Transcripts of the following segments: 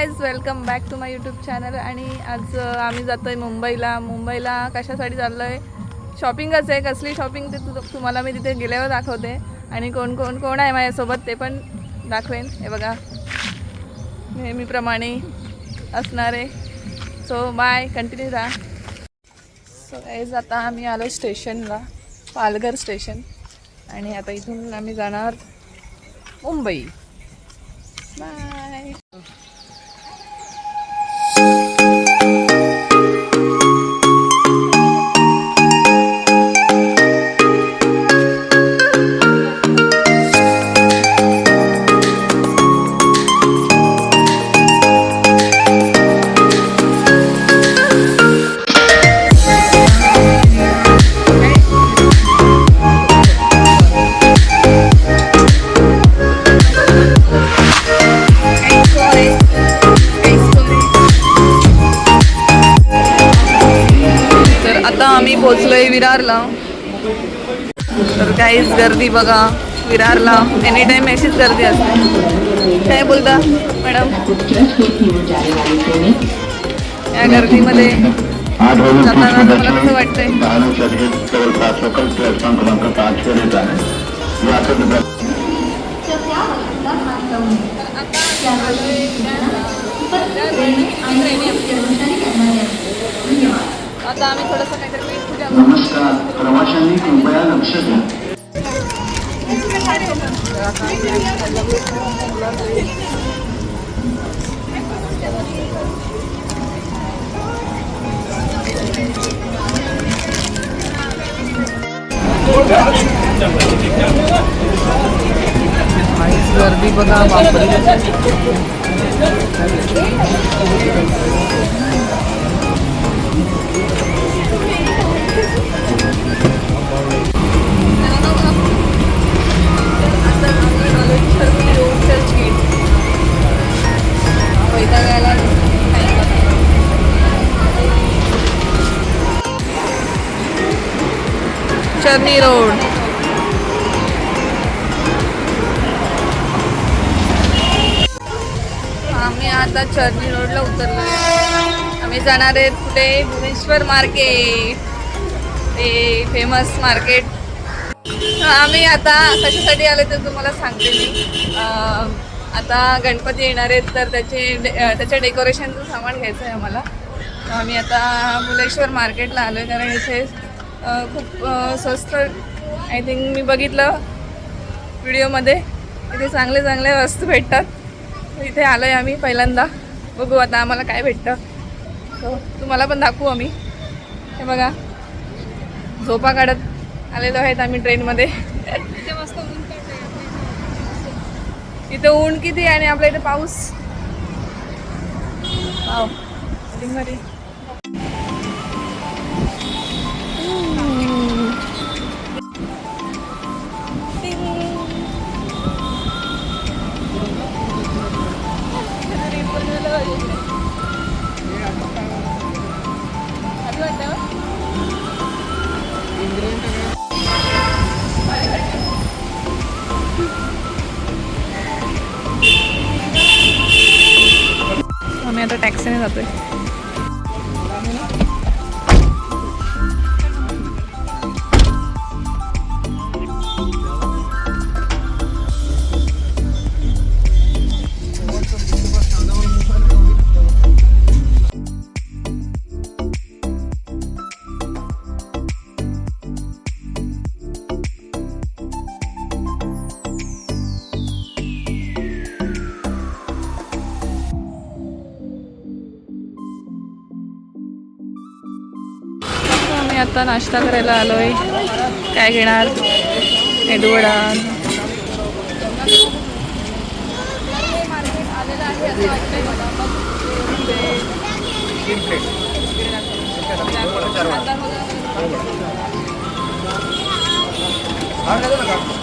Guys welcome back to my YouTube channel आणि आज आम्ही जातो आहे मुंबईला. मुंबईला कशासाठी चाललो आहे शॉपिंगच आहे. कसली शॉपिंग ते तु तुम्हाला मी तिथे गेल्यावर दाखवते. आणि कोण कोण कोण आहे माझ्यासोबत ते पण दाखवेन. हे बघा. नेहमीप्रमाणे असणार आहे. सो बाय कंटिन्यू राहा. सो गाईज आता आम्ही आलो स्टेशनला. पालघर स्टेशन. आणि आता इथून आम्ही जाणार मुंबई. बाय गर्दी बघा विरारला. एनी टाइम अशीच गर्दी असते. काय बोलता मॅडम? या गर्दीमध्ये जाताना तुम्हाला कसं वाटतंय? आता आम्ही थोडंसं काहीतरी नमस्कार. प्रवाशांनी कृपया लक्ष द्या. गर्दी बघा बापरे. चर्नी रोड. आम्ही आता चर्नी रोडला उतरलो आम्ही जाणार आहेत कुठे? भुवनेश्वर मार्केट. ते फेमस मार्केट आम्ही आता कशासाठी आले तर तुम्हाला सांगते मी. आता गणपती येणार आहेत तर त्याचे डे त्याच्या डेकोरेशनचं सामान घ्यायचं आहे आम्हाला. आम्ही आता मुलेश्वर मार्केटला आलो आहे कारण इथे खूप स्वस्त आय थिंक मी बघितलं व्हिडिओमध्ये इथे चांगले चांगले वस्तू भेटतात. इथे आलो आहे आम्ही पहिल्यांदा. बघू आता आम्हाला काय भेटतं. So, तुम्हाला पण दाखवू आम्ही. हे बघा. झोपा काढत आलेलो आहेत आम्ही ट्रेनमध्ये इथं ऊन किती आणि आपल्या इथं पाऊस? आम्ही आता टॅक्सीने जातोय आता नाश्ता करायला आलो आहे काय घेणार? एडवडा मेदूवडा मार्केट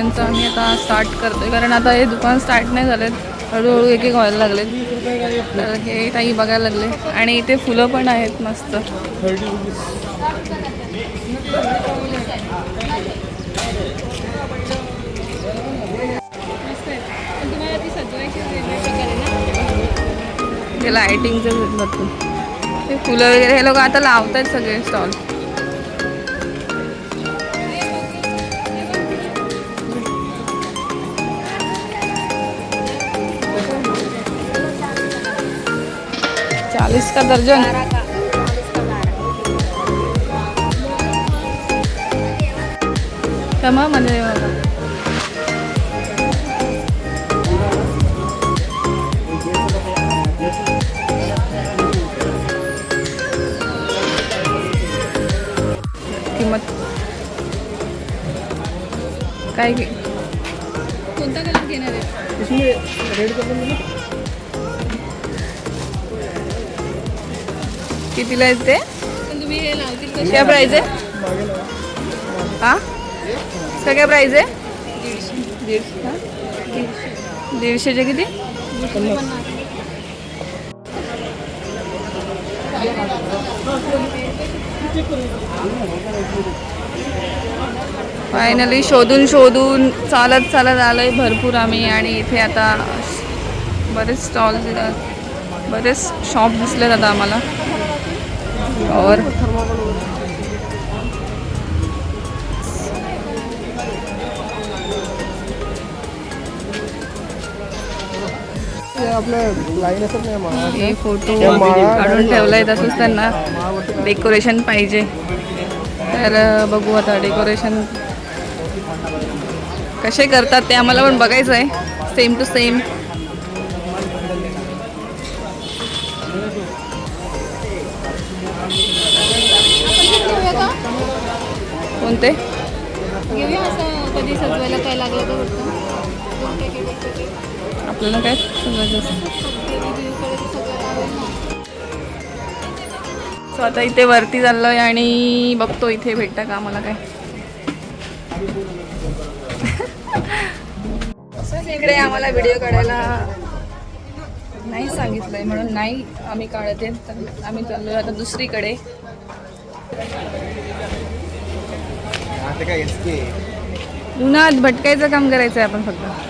त्यांचं आम्ही आता स्टार्ट करतो कारण आता हे दुकान स्टार्ट नाही झालेत. हळूहळू एक एक व्हायला लागले तर हे ताई बघायला लागले. आणि इथे फुलं पण आहेत मस्त. ते लायटिंगचं भरपूर. ते फुलं वगैरे हे लोक आता लावतात सगळे स्टॉल चालीस का दर्जन। कमा म्हणजे किंमत। काय घे कोणता कलर घेणार आहे? कितीला आहेत ते? हे काय प्राईज आहे? हा? सगळ्या प्राईज आहे? दीडशे? दीडशेचे किती? फायनली शोधून शोधून चालत चालत आलोय भरपूर आम्ही आणि इथे आता बरेच स्टॉल बरेच शॉप दिसलेत आता आम्हाला. और हे फोटो काढून ठेवलाय तसंच त्यांना. डेकोरेशन पाहिजे. तर बघू आता डेकोरेशन कसे करतात ते आम्हाला पण बघायचं आहे सेम टू सेम आपल्याला काय. सो आता इथे वरती चाललोय आणि बघतो इथे भेटतं का आम्हाला काय. इकडे आम्हाला व्हिडिओ काढायला नाही सांगितलंय म्हणून नाही आम्ही काढत आहे. तर आम्ही चाललोय आता दुसरीकडे. उन्हात भटकायचं काम करायचं आहे आपण फक्त.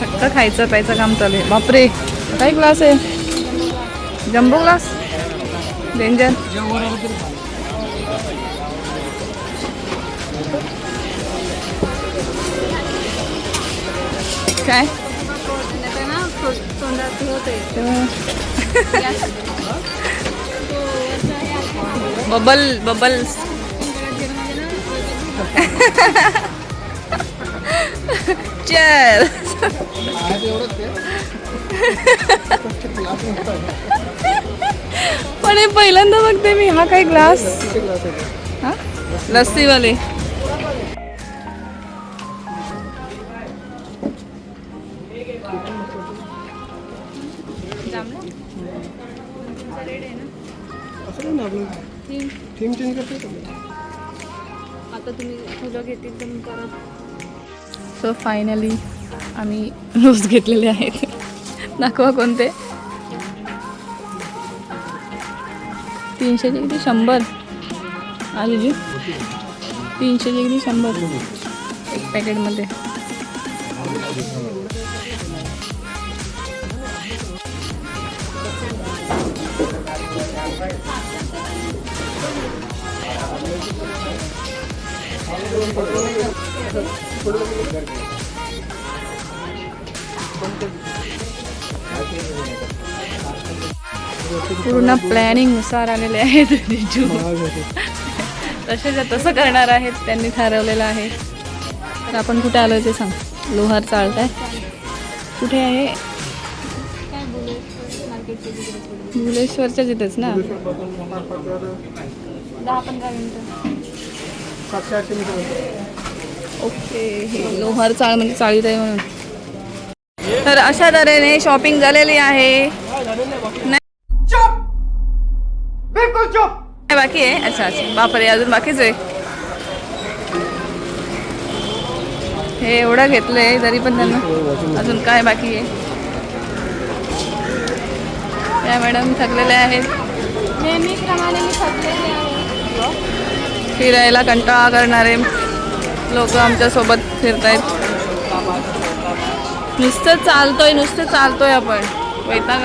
फक्त खायचं प्यायचं काम चालू आहे. बापरे काय ग्लास आहे? जम्बो ग्लास डेंजर काय? बबल बबल्स चल पण हे पहिल्यांदा बघते मी हा काय ग्लास हा? लस्सीवाले. थीम चेंज करते आता तुम्ही फुलं घेतील तर परत सो फायनली आम्ही रोज घेतलेले आहेत. दाखवा कोणते. तीनशेचे किती शंभर. आजूजी तीनशे किती शंभर. एक पॅकेटमध्ये. पूर्ण प्लॅनिंगनुसार आलेले आहेत तसे तसेच तसं करणार आहेत त्यांनी ठरवलेलं आहे. तर आपण कुठे आलो ते सांग. लोहार चालत आहे कुठे आहे? भुलेश्वरच्या तिथेच ना? ओके हे लोहार चाळ म्हणजे चाळीत आहे म्हणून. तर अशा तऱ्हेने शॉपिंग झालेली आहे. नाही बाकी आहे? अच्छा अच्छा. बापरे अजून बाकीच आहे. हे एवढं घेतलंय तरी पण त्यांना अजून काय बाकी आहे? त्या मॅडम थकलेल्या आहेत. नेहमीप्रमाणे मी थकलेली आहे. फिरायला कंटाळा करणारे लोक आमच्यासोबत फिरतायत. नुसतं चालतोय नुसतं चालतोय आपण. वैताग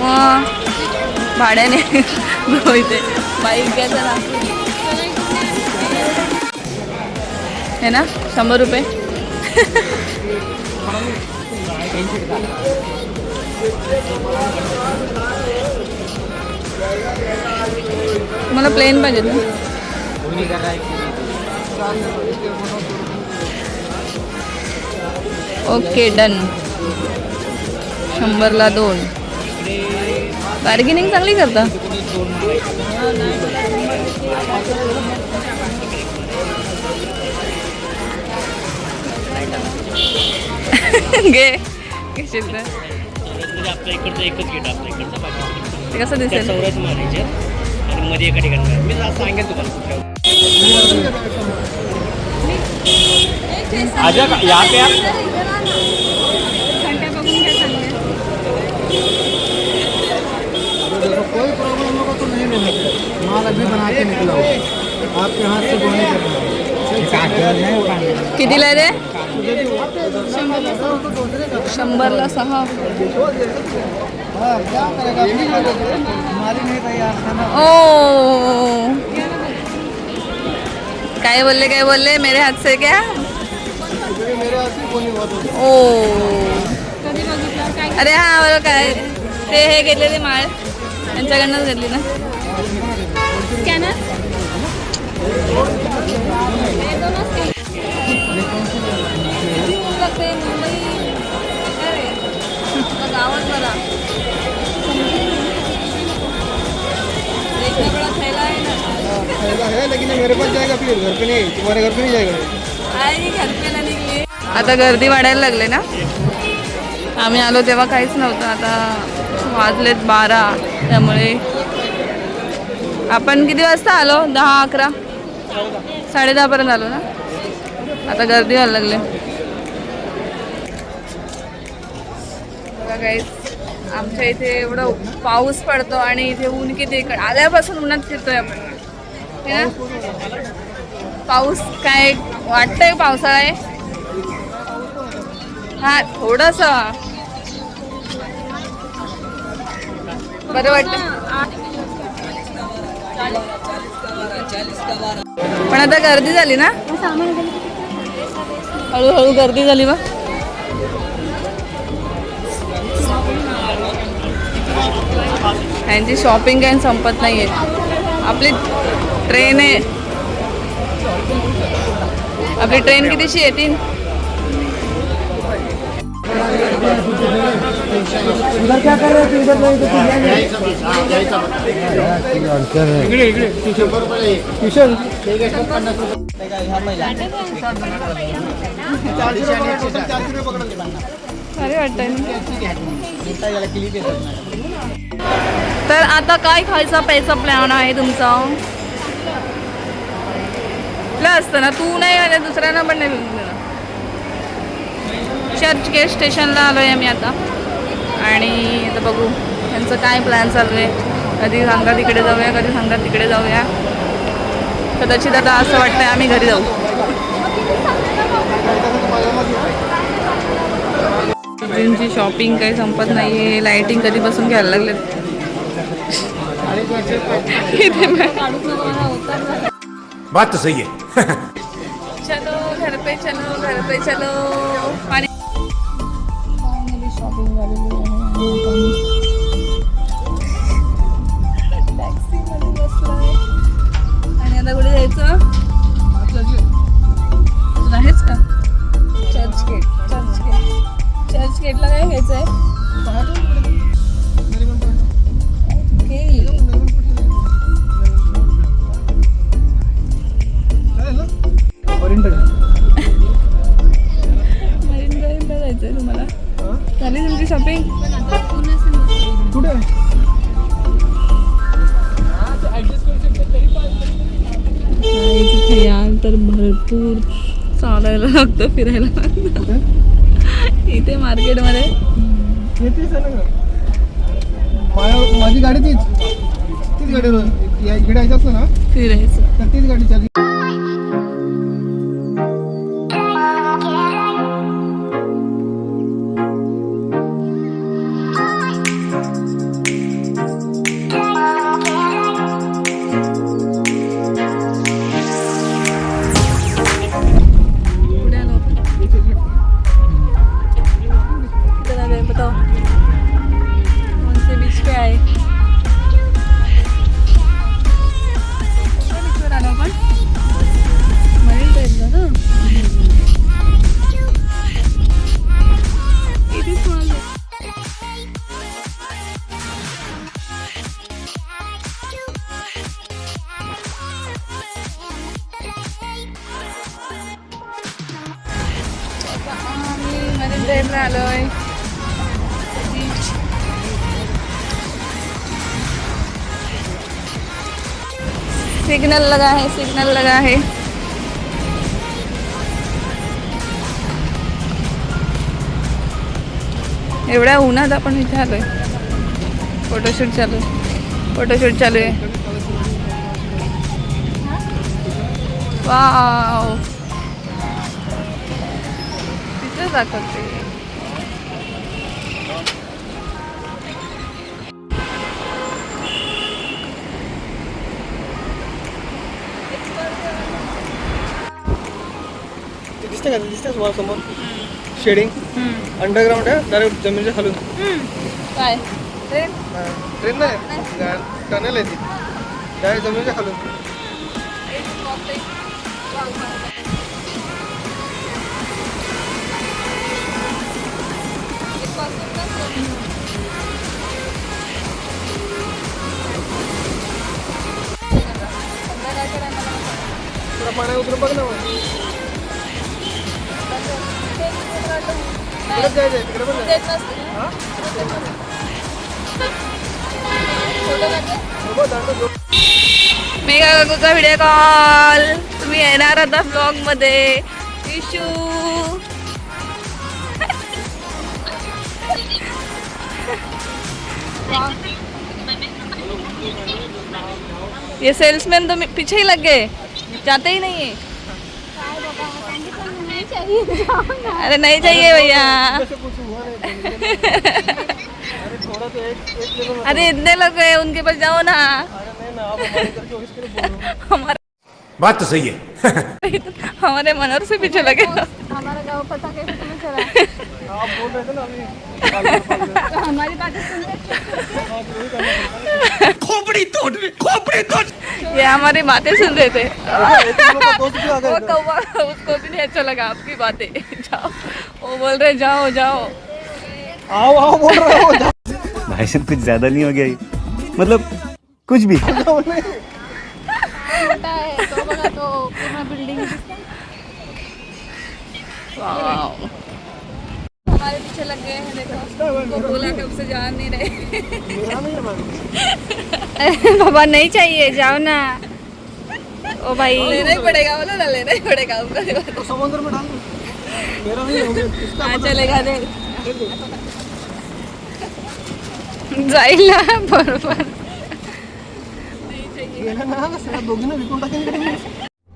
मग भाड्याने इथे बाईक घ्यायचं ना हे ना शंभर रुपये. मला प्लेन पाहिजे ना? ओके डन शंभरला दोन. बार्गेनिंग चांगली करता? घे. घेशील तर. ते कसं दिसेल? मध्ये एका ठिकाणी. मी सांगेन तुम्हाला. कुठल्या आजा का यहाँ पे आप घंट्या बघून घ्या चांगल्या देखो कोई प्रॉब्लम होगा तो नहीं लेना माल अभी बना के निकला हो। आपके हाथ से बोने करना कितीला आहे ते शंभरला सहा हाँ क्या करेगा? हमारी नहीं तैयार था ना। ओ। काय बोलले काय बोलले मेरे हात से क्या? ओ. कधी बघितलं? काय अरे हा बरं काय. ते हे घेतलेले माळ. त्यांच्याकडनंच घेतली ना. स्कॅनर गावात बरा है लेकिन ये मेरे पास जाएगा फिर घर पे नहीं तुम्हारे घर पे नहीं जाएगा। आएगी घर पे ना निघली आता गर्दी वाढायला लागले ना? आम्ही आलो तेव्हा काहीच नव्हतं. आता वाजलेत बारा त्यामुळे आपण किती वाजता आलो? दहा अकरा? साडे आलो ना? आता गर्दी व्हायला लागले. बघा काहीच आमच्या इथे एवढं पाऊस पडतो आणि इथे ऊन किती इकडे आल्यापासून उन्हात फिरतोय आपण पाऊस काय वाटतंय पावसाळा आहे? हा थोडस. बरं वाटतं. पण आता गर्दी झाली ना? हळूहळू गर्दी झाली बा यांची शॉपिंग काही संपत नाहीये. आपली ट्रेन आहे. आपली ट्रेन कितीशी येतील उधर क्या कर रहे थे इधर नहीं तो इकडे इकडे ट्यूशन. अरे तर आता काय खायचा प्यायचा प्लॅन आहे तुमचा? असतं ना तू नाही आले दुसऱ्यांना पण नाही भेटून देणार चर्च गेट स्टेशनला आलो आहे आम्ही आता. आणि आता बघू त्यांचं काय प्लॅन चालू आहे कधी सांगा तिकडे जाऊया कधी सांगा तिकडे जाऊया. कदाचित आता असं वाटतंय आम्ही घरी जाऊ. जिमची शॉपिंग काही संपत नाही आहे लाईटिंग कधीपासून घ्यायला लागले बात तो सही है चलो घर पे चलो घर पे चलो. पाणी शॉपिंग झालेली येतेच आहे ना माझ्या माझी गाडी तीच. तीच गाडी इकडे यायचं असलं ना? फिरायचं. तर तीच गाडी चालली. सिग्नल लगा है। एवढ्या उन्हात आपण इथे आलोय. फोटोशूट चालू आहे. फोटोशूट चालू आहे. वाव जातात दाखवते दिसते का? दिसते तुम्हाला समोर? शेडिंग अंडरग्राऊंड आहे? डायरेक्ट जमिनीच्या खालून? काय? ट्रेन ट्रेन नाही. टनेल आहे ती. डायरेक्ट जमिनीच्या खालून. थोडा पाण्यात उतरून बघ ना मेगा काकूचा व्हिडिओ कॉल तुम्ही येणार आता ब्लॉग मध्ये इशू ये सेल्समैन तो पीछे ही लग गए, जाते ही नहीं है। अरे नहीं चाहिए भैया. अरे थोड़ा तो एक एक लेवल में- अरे इतने लोग गए उनके पास जाओ ना. हो, हूँ बात तो सही है। हमारे मनोहर से पीछे लगे। हमारा गाँव पता कैसे तुम्हें चला। आप बोल रहे थे ना हमारी बातें सुन खोपड़ी तोड़ खोपड़ी तोड़। ये हमारी बातें सुन रहे थे। वो कौवा उसको भी नहीं अच्छा लगा आपकी बातें। जाओ वो बोल रहे जाओ जाओ। आओ आओ बोल रहे हो जाओ। भाई साहब कुछ ज़्यादा नहीं हो गया ये? मतलब कुछ भी। तो तो बिल्डिंग वाओ। हमारे पीछे लग गए हैं देखो। उनको बोला कब से जान नहीं रहे। बाबा नहीं चाहिए जाओ ना। ओ भाई। लेना ही पड़ेगा बोलो ना लेना ही पड़ेगा। उनका तो समुद्र में डाल मेरा नहीं हो गया इसका हाँ चलेगा दे जाईल ना बरोबर.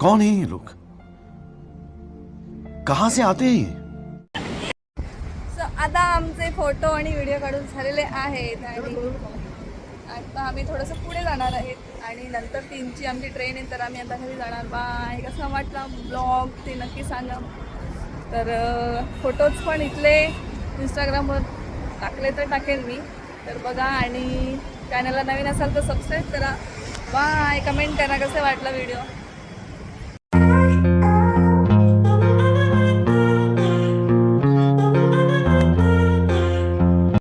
कौन है ये लोग? कहाँ से आते हैं ये? आता आमचे फोटो आणि व्हिडिओ काढून झालेले आहेत आणि आता आम्ही थोडंसं पुढे जाणार आहेत आणि नंतर तीनची आमची ट्रेन आहे तर आम्ही आता घरी जाणार. बाय. कसं वाटला ब्लॉग ते नक्की सांगा. तर फोटोज पण इथले इंस्टाग्रामवर टाकले तर टाकेल मी. तर बघा आणि चॅनलला नवीन असाल तर सबस्क्राईब करा. बाय. कमेंट करा कसं वाटलं व्हिडिओ